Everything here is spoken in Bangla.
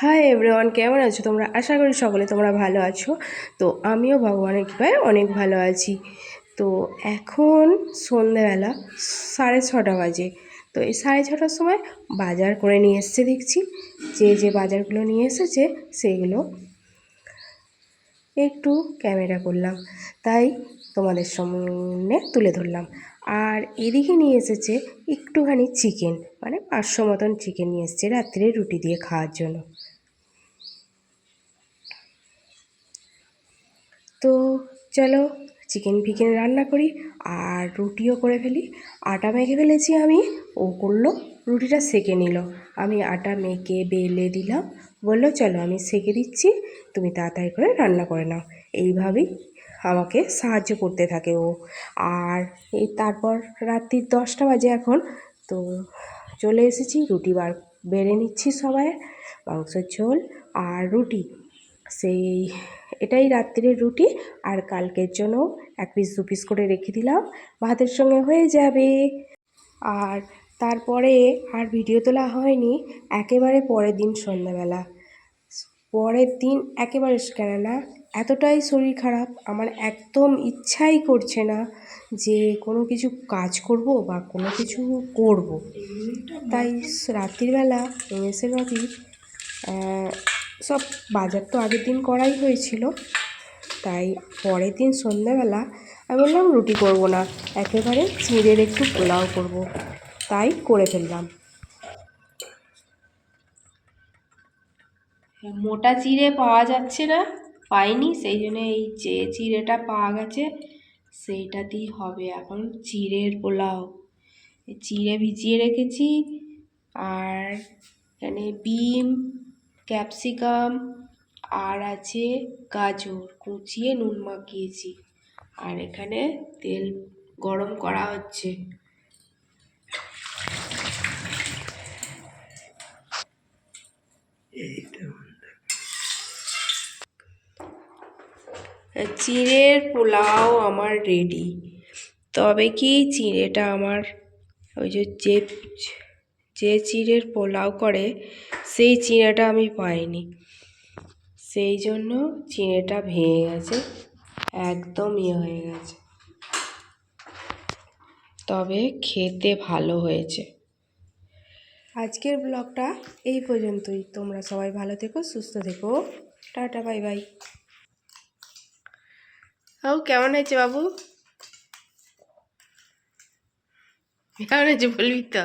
হাই এভরিওয়ান কেমন আছো তোমরা? আশা করি সকলে তোমরা ভালো আছো। তো আমিও ভগবানের কৃপায় অনেক ভালো আছি। তো এখন সন্ধেবেলা, সাড়ে ছটা বাজে। তো এই সাড়ে ছটার সময় বাজার করে নিয়ে এসছে দেখছি। যে যে বাজারগুলো নিয়ে এসেছে সেগুলো একটু ক্যামেরা করলাম। তাই তোমাদের সামনে তুলে ধরলাম। আর এদিকে নিয়ে এসেছে একটুখানি চিকেন। মানে পাঁচশো মতন চিকেন নিয়ে এসেছে রাত্রে রুটি দিয়ে খাওয়ার জন্য তো চলো চিকেন ফিকেন রান্না করি আর রুটিও করে ফেলি। আটা মেখে ফেলেছি আমি, ও করল, রুটিটা সেকে নিল। আমি আটা মেখে বেলে দিলাম, বলল, চলো আমি সেকে দিচ্ছি, তুমি তাড়াতাড়ি করে রান্না করে নাও। এইভাবেই আমাকে সাহায্য করতে থাকে ও। আর এই তারপর রাত্রির দশটা বাজে এখন, তো চলে এসেছি, রুটি বার, বেড়ে নিচ্ছি সবাই, মাংসের ঝোল আর রুটি। সেই এটাই রাত্রির রুটি আর কালকের জন্য এক পিস দু পিস করে রেখে দিলাম। ভাতের সঙ্গে হয়ে যাবে। আর তারপরে আর ভিডিও তোলা হয়নি, একেবারে পরের দিন সন্ধ্যাবেলা। পরের দিন একেবারে কেন না, এতটাই শরীর খারাপ, আমার একদম ইচ্ছাই করছে না যে কোনো কিছু কাজ করব বা কোনো কিছু করব। তাই রাত্রিবেলা মেসের বাড়ি সব বাজার তো আগের দিন করাই হয়েছিল। তাই পরের দিন সন্ধ্যাবেলা আমি বললাম, রুটি করব না, একেবারে চিঁড়ের একটু পোলাও করব। তাই করে ফেললাম। মোটা চিড়ে পাওয়া যাচ্ছে না, পাইনি, সেই জন্য এই যে চিড়েটা পাওয়া গেছে, সেইটাতেই হবে এখন চিড়ের পোলাও। চিড়ে ভিজিয়ে রেখেছি, আর এখানে বিম ক্যাপসিকাম, আর আছে গাজর। কুচিয়ে নুন মাখিয়েছি। আর এখানে তেল গরম করা হচ্ছে। চিড়ের পোলাও আমার রেডি তবে কি চিড়েটা আমার ওই যে যে চিড়ের পোলাও করে, সেই চিঁড়েটা আমি পাইনি। সেই জন্য চিঁড়েটা ভেঙে গেছে, একদম ইয়ে হয়ে গেছে। তবে খেতে ভালো হয়েছে। আজকের ব্লগটা এই পর্যন্তই। তোমরা সবাই ভালো থেকো, সুস্থ থেকো। Tata, bye bye. ও কেমন হয়েছে বাবু? কেমন হয়েছে বলবি তো